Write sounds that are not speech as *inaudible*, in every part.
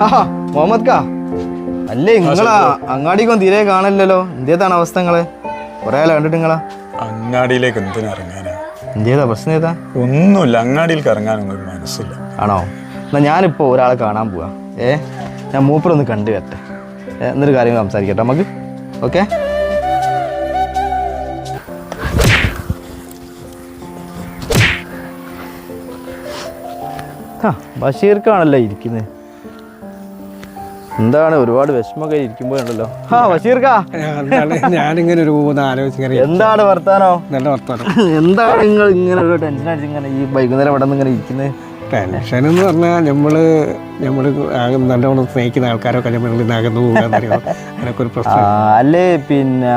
മുഹമ്മദ് കാ അല്ലേ നിങ്ങളാ അങ്ങാടിക്കൊന്നും തീരെ കാണില്ലല്ലോ എന്തേതാണ് അവസ്ഥ നിങ്ങൾ? കൊറേ ആളെ കണ്ടിട്ട് നിങ്ങളാ? അങ്ങാടിയിലേക്ക് എന്തിനാ ഇറങ്ങാനാ? എന്തേതാ പ്രശ്നം ഏതാ? ഒന്നുമില്ല അങ്ങാടിയിലേക്ക് ഇറങ്ങാനൊന്നും ഒരു മനസ്സില്ല. ആണോ? എന്നാ ഞാനിപ്പോ ഒരാളെ കാണാൻ പോവാ. ഏ ഞാൻ മൂപ്പറൊന്ന് കണ്ടു വരട്ടെ. ഏ, എന്നൊരു കാര്യം സംസാരിക്കട്ടെ നമുക്ക്. ഓക്കെ? ആ ബഷീർക്കാണല്ലോ ഇരിക്കുന്നത് എന്താണ് ഒരുപാട് വിഷമൊക്കെ ഇരിക്കുമ്പോഴുണ്ടല്ലോ. ആ ബഷീർക്കാ. ഞാനിങ്ങനെ ഒരു മൂന്ന് ആലോചിച്ചിങ്ങനെ എന്താണ് വർത്താനോ? നല്ല വർത്താനം. എന്താണ് നിങ്ങൾ ഇങ്ങനെ ഒരു ടെൻഷൻ അടിച്ച് ഇങ്ങനെ ഈ വൈകുന്നേരം ഇവിടെ നിന്ന് ഇങ്ങനെ ഇരിക്കുന്നത് ടെൻഷൻ എന്ന് പറഞ്ഞാൽ നമ്മൾ നമ്മൾ നല്ലവണ്ണം നല്ലോണം സ്നേഹിക്കുന്ന ആൾക്കാരൊക്കെ നമ്മളിൽ നിന്ന് അകന്നു പോകാന്നറിയോ ഒരു പ്രശ്നം. അല്ലേ? പിന്നെ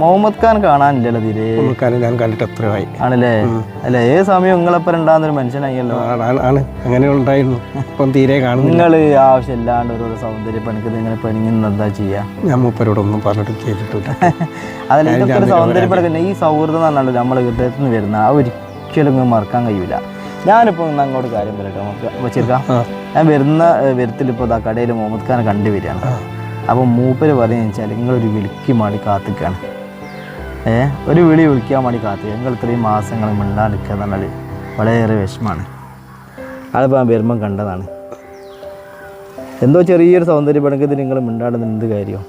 മുഹമ്മദ് ഖാൻ കാണാനില്ലല്ലോ തീരെ. നമുക്കാണ് ഞാൻ കണ്ടിട്ട് എത്രയായി. ആണല്ലേ? അല്ല ഏത് സമയം നിങ്ങളെപ്പം ഉണ്ടാകുന്നൊരു മനുഷ്യനായില്ലോ ആണ്, അങ്ങനെ ഉണ്ടായിരുന്നു. ഇപ്പം തീരെ കാണുന്നു നിങ്ങൾ ആവശ്യമില്ലാണ്ട് ഓരോ സൗന്ദര്യ പണിക്ക് ഇങ്ങനെ പണിങ്ങുന്ന എന്താ ചെയ്യാ? ഞാൻ മൂപ്പരോടൊന്നും പറഞ്ഞിട്ട് ചെയ്തിട്ടില്ല. *laughs* അതല്ല ഇതൊക്കെ ഒരു സൗന്ദര്യ പണിക്കുന്ന ഈ സൗഹൃദം എന്ന് പറഞ്ഞാൽ നമ്മൾ ഹൃദയത്തിൽ നിന്ന് വരുന്ന ആ ഒരിക്കലും മറക്കാൻ കഴിയൂല. ഞാനിപ്പോൾ ഇന്ന് അങ്ങോട്ട് കാര്യം പറയട്ടെ നമുക്ക് വെച്ചിരിക്കാം. ഞാൻ വരുന്ന വരുത്തിൽ ഇപ്പോൾ ഇതാ കടയിൽ മുഹമ്മദ് ഖാനെ കണ്ടുവരികയാണ് അപ്പോൾ മൂപ്പര് പറയുന്നത് വെച്ചാൽ നിങ്ങളൊരു വിളിക്ക് മാടി കാത്തിക്കാണ്. ഏ ഒരു വിളി വിളിക്കാൻ മാടി കാത്തു ഞങ്ങൾ ഇത്രയും മാസങ്ങൾ മിണ്ടാണ്ടിരിക്കുക എന്ന് പറഞ്ഞാൽ വളരെയേറെ വിഷമാണ്. അതിപ്പോൾ ഞാൻ വരുമ്പം കണ്ടതാണ്. എന്തോ ചെറിയൊരു സൗന്ദര്യ പണക്കത്തിൽ നിങ്ങൾ മിണ്ടാടുന്ന എന്ത് കാര്യമോ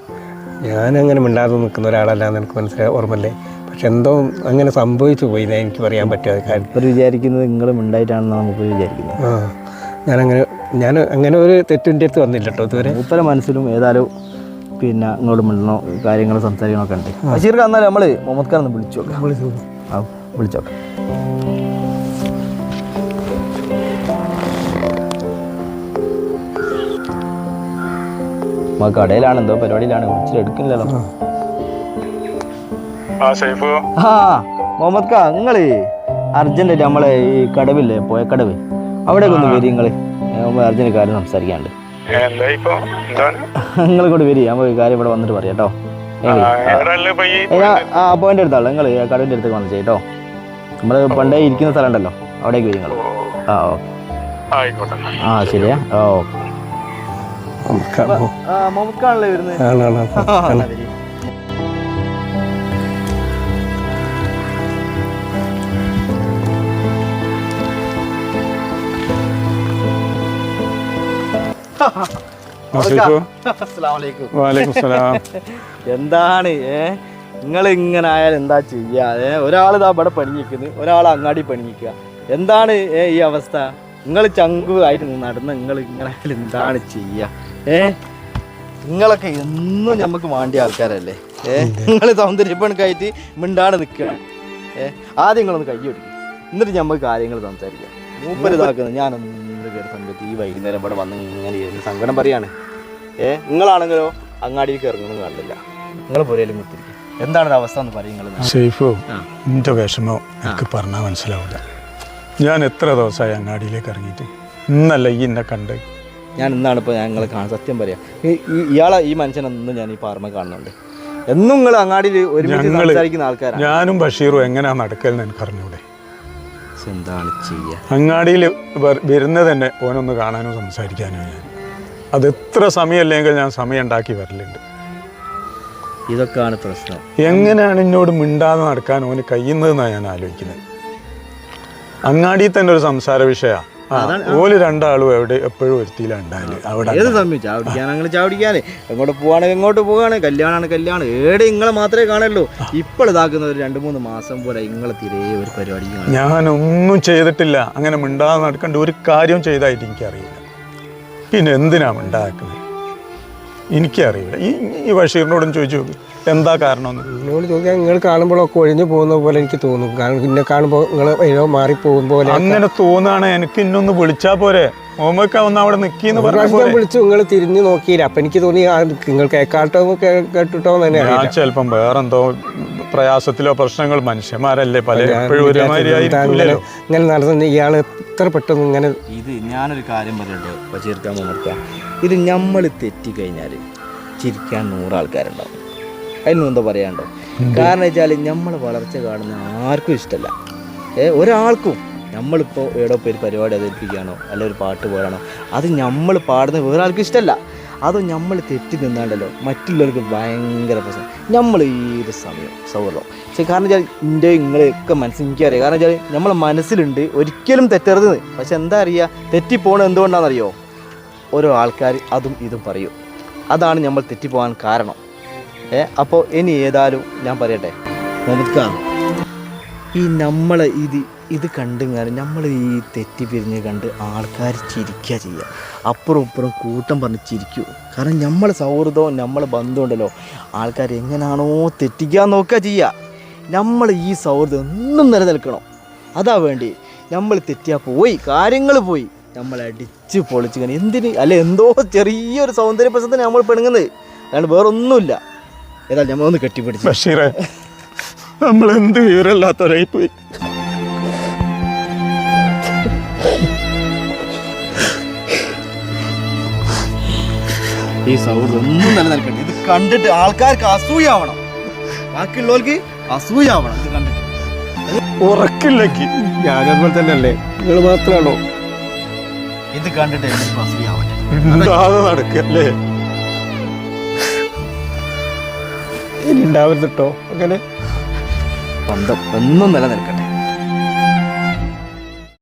ഞാനങ്ങനെ മിണ്ടാതെ നിൽക്കുന്ന ഒരാളല്ല എന്ന് എനിക്ക് മനസ്സിലായി ഓർമ്മല്ലേ പക്ഷെ എന്തോ അങ്ങനെ സംഭവിച്ചു പോയി എനിക്ക് പറയാൻ പറ്റാതെ കാര്യം. ഇവർ വിചാരിക്കുന്നത് നിങ്ങളും ഉണ്ടായിട്ടാണെന്നാണ് നമുക്ക് വിചാരിക്കുന്നത്. ആ ഞാനങ്ങനെ ഞാൻ അങ്ങനെ ഒരു തെറ്റിന്റെ അടുത്ത് വന്നില്ല കേട്ടോ ഇതുവരെ. മൂപ്പര മനസ്സിലും ഏതായാലും പിന്നെ ഇങ്ങോട്ട് മിണ്ടണോ കാര്യങ്ങൾ സംസാരിക്കണോ ഒക്കെ ഉണ്ട് ബഷീർക്ക് എന്നാൽ നമ്മൾ മുഹമ്മദ് ഖാൻ ഒന്ന് വിളിച്ചു നോക്കാം. ആ വിളിച്ചോക്കാം കടയിലാണ് എന്തോ പരിപാടിയിലാണ് വിളിച്ചിട്ടെടുക്കില്ലല്ലോ ആ. സൈഫു ആ മുഹമ്മദ് ഖാ നിങ്ങൾ അർജന്റ് നമ്മളെ ഈ കടവില്ലേ പോയക്കടവ്? അവിടേക്ക് ഒന്ന് വരി നിങ്ങൾ. അർജന്റ് കാര്യം സംസാരിക്കാണ്ട്. നിങ്ങൾ കൂടി വരി നമുക്ക് കാര്യം ഇവിടെ വന്നിട്ട് പറയാം കേട്ടോ. ആ പോയിന്റ് എടുത്താളോ നിങ്ങൾ കടവിന്റെ അടുത്തേക്ക് വന്നു കേട്ടോ. നമ്മൾ പണ്ടേ ഇരിക്കുന്ന സ്ഥലം ഉണ്ടല്ലോ അവിടേക്ക് വരി നിങ്ങൾ ആ ഓക്കെ. ആ ശരിയാ? ആ ഓക്കെ. ഖാണല്ലേ വരുന്നത്? *laughs* എന്താണ് ഏ? നിങ്ങൾ ഇങ്ങനെ ആയാലും എന്താ ചെയ്യാ? ഒരാൾ ഇതാ ഇവിടെ പണിഞ്ഞിക്കുന്നു ഒരാൾ അങ്ങാടി നിൽക്കുക എന്താണ് ഏ ഈ അവസ്ഥ? നിങ്ങൾ ചങ്കു ആയിട്ട് നടന്ന് നിങ്ങൾ ഇങ്ങനെ ആയാലും എന്താണ് ചെയ്യുക ഏ? നിങ്ങളൊക്കെ എന്നും നമുക്ക് വേണ്ടിയ ആൾക്കാരല്ലേ? ഏ? നിങ്ങൾ സൗന്ദര്യപ്പണക്കായിട്ട് മിണ്ടാണ് നിൽക്കണം ഏ? ആദ്യം നിങ്ങളൊന്ന് കൈ കൊടുക്കും എന്നിട്ട് നമുക്ക് കാര്യങ്ങൾ സംസാരിക്കാം മൂപ്പര് ഇതാക്കുന്നത് ഞാനൊന്നും കയറി സമയത്ത് ഈ വൈകുന്നേരം ഇവിടെ വന്ന് ഇങ്ങനെ ഇരുന്ന് സങ്കടം പറയാണ്. ഏ നിങ്ങളാണെങ്കിലോ അങ്ങാടിയിൽ ഇറങ്ങണം കാണില്ല. നിങ്ങൾ പുരയിലും കുത്തിരിക്കും. എന്താണ് ഒരു അവസ്ഥ എന്ന് പറയും സേഫോ. എന്റെ വിഷമം എനിക്ക് പറഞ്ഞാൽ മനസ്സിലാവില്ല ഞാൻ എത്ര ദിവസമായി അങ്ങാടിയിലേക്ക് ഇറങ്ങിയിട്ട്? ഇന്നല്ല ഈ എന്നെ കണ്ട്. ഞാൻ ഇന്നാണ് ഇപ്പോൾ ഞങ്ങൾ കാണാൻ സത്യം പറയാം. ഈ- ഈ- ഇയാളെ ഈ മനുഷ്യനൊന്നും ഞാൻ ഈ പാർമ കാണുന്നുണ്ട്. എന്നും നിങ്ങൾ അങ്ങാടിയിൽ ഞങ്ങൾ സംസാരിക്കുന്ന ആൾക്കാരാണ് ഞാനും ബഷീറും എങ്ങനെയാണ് നടക്കലെന്ന് എനിക്ക് അറിഞ്ഞൂടെ. എന്താണ് ചെയ്യുക അങ്ങാടിയിൽ വരുന്നത് തന്നെ ഓനൊന്ന് കാണാനോ സംസാരിക്കാനോ ഞാൻ. അത് എത്ര സമയമല്ലെങ്കിൽ ഞാൻ സമയം ഉണ്ടാക്കി വരലുണ്ട്. ഇതൊക്കെയാണ് പ്രശ്നം. എങ്ങനെയാണ് എന്നോട് മിണ്ടാതെ നടക്കാൻ ഓന് കഴിയുന്നതെന്നാണ് ഞാൻ ആലോചിക്കുന്നത്. അങ്ങാടിയിൽ തന്നെ ഒരു സംസാര വിഷയമാണ്. ഓൽ രണ്ടാളും എവിടെ എപ്പോഴും ഒരുത്തിയിലാണ് ഉണ്ടായാൽ അവിടെ ഏത് സമയം? ചാവടിക്കാൻ അങ്ങനെ ചാവടിക്കാന്. എങ്ങോട്ട് പോവാണെങ്കിൽ എങ്ങോട്ട് പോവാണ്? കല്യാണമാണ് കല്യാണം. ഏടെ ഇങ്ങളെ മാത്രമേ കാണുള്ളൂ. ഇപ്പോൾ ഇതാക്കുന്ന ഒരു രണ്ട് മൂന്ന് മാസം പോലെ ഇങ്ങളെ തിരേ ഒരു പരിപാടി ഞാനൊന്നും ചെയ്തിട്ടില്ല. അങ്ങനെ മിണ്ടാതെ നടക്കേണ്ട ഒരു കാര്യം ചെയ്തായിട്ട് എനിക്കറിയില്ല. പിന്നെ എന്തിനാ മിണ്ടാക്കുന്നത്? എനിക്കറിയില്ല. ഈ ഈ ബഷീറിനോടും ചോദിച്ചു നോക്ക് എന്താ കാരണം എന്നോട് ചോദിക്കാൻ നിങ്ങൾ കാണുമ്പോഴൊക്കെ ഒഴിഞ്ഞു പോകുന്ന പോലെ എനിക്ക് തോന്നും. കാരണം പിന്നെ കാണുമ്പോൾ നിങ്ങൾ ഏതോ മാറിപ്പോകും പോലെ അങ്ങനെ തോന്നുകയാണ് എനിക്ക് ഇന്നൊന്ന് വിളിച്ചാൽ പോരെ. ഓമക്ക ഒന്ന് അവിടെ നിക്കീന്ന് ഒരു പറഞ്ഞ വിളിച്ചു നിങ്ങൾ തിരിഞ്ഞു നോക്കിയില്ല. അപ്പം എനിക്ക് തോന്നി നിങ്ങൾ കേൾക്കാട്ടോ കേട്ടിട്ടോ തന്നെ ഞാൻ ചിലപ്പം വേറെന്തോ പ്രയാസത്തിലോ പ്രശ്നങ്ങൾ മനുഷ്യന്മാരല്ലേ പല എപ്പോഴും ഒരുമാതിരി ഇങ്ങനെ നടന്നു ഇയാൾ എത്ര പെട്ടെന്ന് ഇങ്ങനെ ഇത് ഞാനൊരു കാര്യം പറയട്ടെ ഇപ്പം ചിരിക്കാൻ മുമ്പ് ഇത് നമ്മൾ തെറ്റിക്കഴിഞ്ഞാൽ ചിരിക്കാൻ നൂറാൾക്കാരുണ്ടാവും അതിനൊന്നും എന്താ പറയാണ്ടോ? കാരണം വെച്ചാൽ നമ്മൾ വളർച്ച കാണുന്ന ആർക്കും ഇഷ്ടമല്ല ഏ ഒരാൾക്കും നമ്മളിപ്പോൾ എവിടെ പോയി ഒരു പരിപാടി അവതരിപ്പിക്കുകയാണോ അല്ല ഒരു പാട്ട് പാടാണോ അത് നമ്മൾ പാടുന്നത് വേറെ ആൾക്കും ഇഷ്ടമല്ല അത് നമ്മൾ തെറ്റി നിന്നാണ്ടല്ലോ. മറ്റുള്ളവർക്ക് ഭയങ്കര പ്രശ്നം. നമ്മൾ ഏത് സമയം സൗഹൃദം. പക്ഷേ കാരണം വെച്ചാൽ എന്റെ നിങ്ങളെയൊക്കെ മനസ്സിൽ എനിക്കറിയാം. കാരണം വെച്ചാൽ നമ്മളെ മനസ്സിലുണ്ട്. ഒരിക്കലും തെറ്റരുത്. പക്ഷെ എന്താ അറിയുക തെറ്റിപ്പോണത് എന്തുകൊണ്ടാണെന്നറിയോ? ഓരോ ആൾക്കാർ അതും ഇതും പറയും. അതാണ് നമ്മൾ തെറ്റിപ്പോകാൻ കാരണം. ഏ? അപ്പോൾ ഇനി ഏതായാലും ഞാൻ പറയട്ടെ. നമുക്ക് ഈ നമ്മൾ ഇത് ഇത് കണ്ടുങ്ങാൻ നമ്മൾ ഈ തെറ്റി പിരിഞ്ഞ് കണ്ട് ആൾക്കാർ ചിരിക്കുക ചെയ്യുക അപ്പുറം ഇപ്പുറം കൂട്ടം പറഞ്ഞ് ചിരിക്കൂ. കാരണം നമ്മൾ സൗഹൃദവും നമ്മളെ ബന്ധമുണ്ടല്ലോ ആൾക്കാർ എങ്ങനെയാണോ തെറ്റിക്കാൻ നോക്കുക ചെയ്യുക നമ്മൾ ഈ സൗഹൃദം എന്നും നിലനിൽക്കണം. അതാ വേണ്ടി നമ്മൾ തെറ്റിയാൽ പോയി കാര്യങ്ങൾ പോയി. നമ്മൾ അടിച്ച് പൊളിച്ച് കഴിഞ്ഞാൽ എന്തിന് അല്ല എന്തോ ചെറിയൊരു സൗന്ദര്യ പ്രശ്നത്തിന് നമ്മൾ പെണുങ്ങുന്നത്. അതാണ് വേറൊന്നുമില്ല. ഏതാ നമ്മളൊന്ന് കെട്ടിപ്പിടിച്ച്. ബഷീറെ നമ്മൾ എന്ത് വിവരമില്ലാത്തവരായി പോയി? ഈ സൗഹൃദം ഒന്നും നിലനിൽക്കട്ടെ ഇത് കണ്ടിട്ട് ആൾക്കാർക്ക് അസൂയാവണം. ബാക്കിയുള്ളവർക്ക് അസൂയാവണം. ഇത് കണ്ടിട്ട്. ഉറക്കില്ലേക്ക് ഞാനതുപോലെ അതുപോലെ തന്നെയല്ലേ? നിങ്ങൾ മാത്രമാണോ? ഇത് കണ്ടിട്ട് എനിക്ക് അസൂയാവട്ടെ. നടക്കല്ലേ? ഇനി ഉണ്ടാവരുത് കേട്ടോ അങ്ങനെ ബന്ധം എന്നും നിലനിൽക്കട്ടെ.